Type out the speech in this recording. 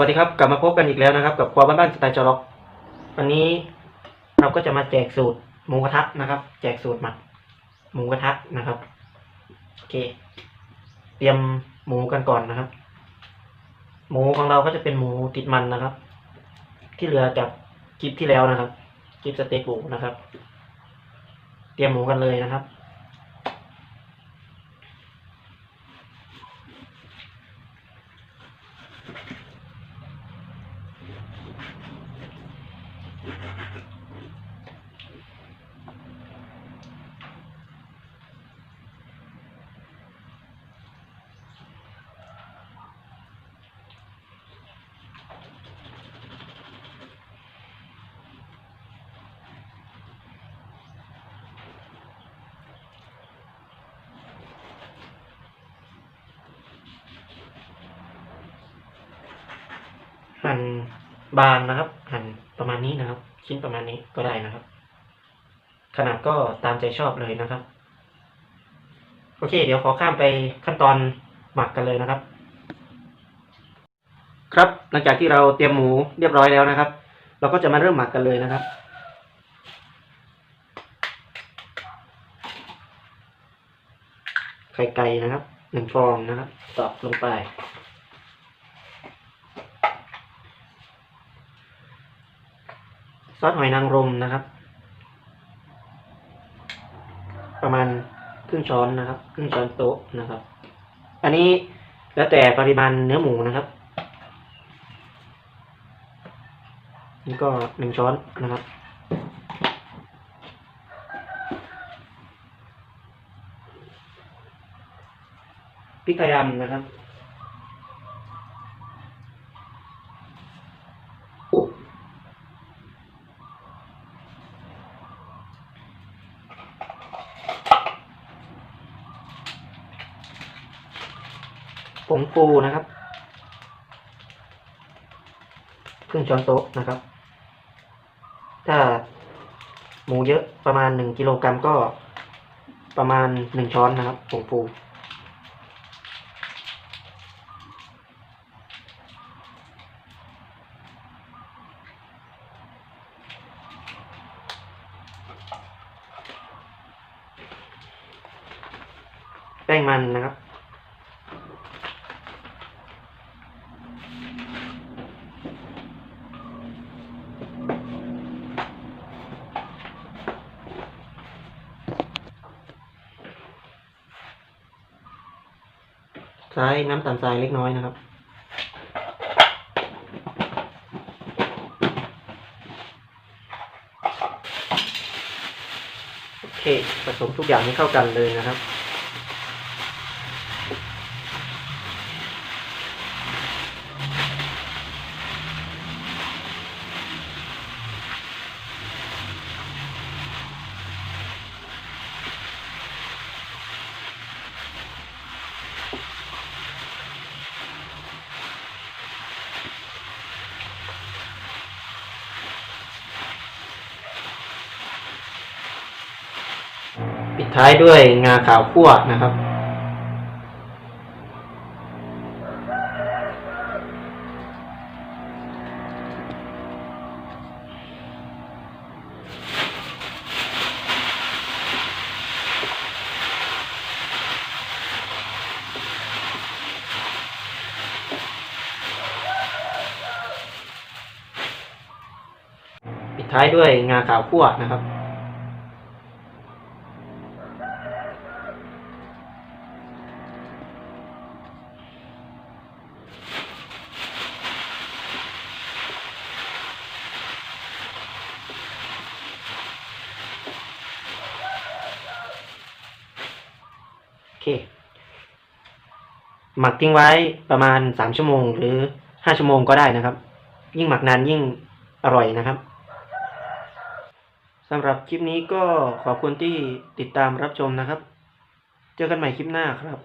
วัสดีครับ กลับมาพบกันอีกแล้วนะครับ กับควานบ้านสไตล์จอร็อก วันนี้เราก็จะมาแจกสูตรหมูกระทะนะครับ แจกสูตรหมักหมูกระทะนะครับโอเค เตรียมหมูกันก่อนนะครับ หมูของเราก็จะเป็นหมูติดมันนะครับ ที่เหลือจากคลิปที่แล้วนะครับคลิปสเต็กหมูนะครับ เตรียมหมูกันเลยนะครับ หั่นบางนะครับ หั่นประมาณนี้นะครับ ชิ้นประมาณนี้ก็ได้นะครับ ขนาดก็ตามใจชอบเลยนะครับ โอเค เดี๋ยวขอข้ามไปขั้นตอนหมักกันเลยนะครับ ครับหลังจากที่เราเตรียมหมูเรียบร้อยแล้วนะครับ เราก็จะมาเริ่มหมักกันเลยนะครับไข่ไก่นะครับหนึ่งฟองนะครับตอกลงไป ซอสหอยนางรมนะครับ ประมาณครึ่งช้อนนะครับ ครึ่งช้อนโต๊ะนะครับ อันนี้แล้วแต่ปริมาณเนื้อหมูนะครับนี่ก็หนึ่งช้อนนะครับ พริกไทยดำนะครับ ผงฟูนะครับครึ่งช้อนโต๊ะนะครับ ถ้าหมูเยอะประมาณหนึ่งกิโลกรัมก็ประมาณหนึ่งช้อนนะครับผงฟูแป้งมันนะครับ ใช้น้ำตาลทรายเล็กน้อยนะครับ โอเคผสมทุกอย่างให้เข้ากันเลยนะครับ ท้ายด้วยงาขาวคั่วนะครับ ปิดท้ายด้วยงาขาวคั่วนะครับ เคหมักทิ้งไว้ประมาณสามชั่วโมง หรือห้าชั่วโมงก็ได้นะครับ ยิ่งหมักนานยิ่งอร่อยนะครับสำหรับคลิปนี้ก็ขอบคุณที่ติดตามรับชมนะครับ เจอกันใหม่คลิปหน้าครับ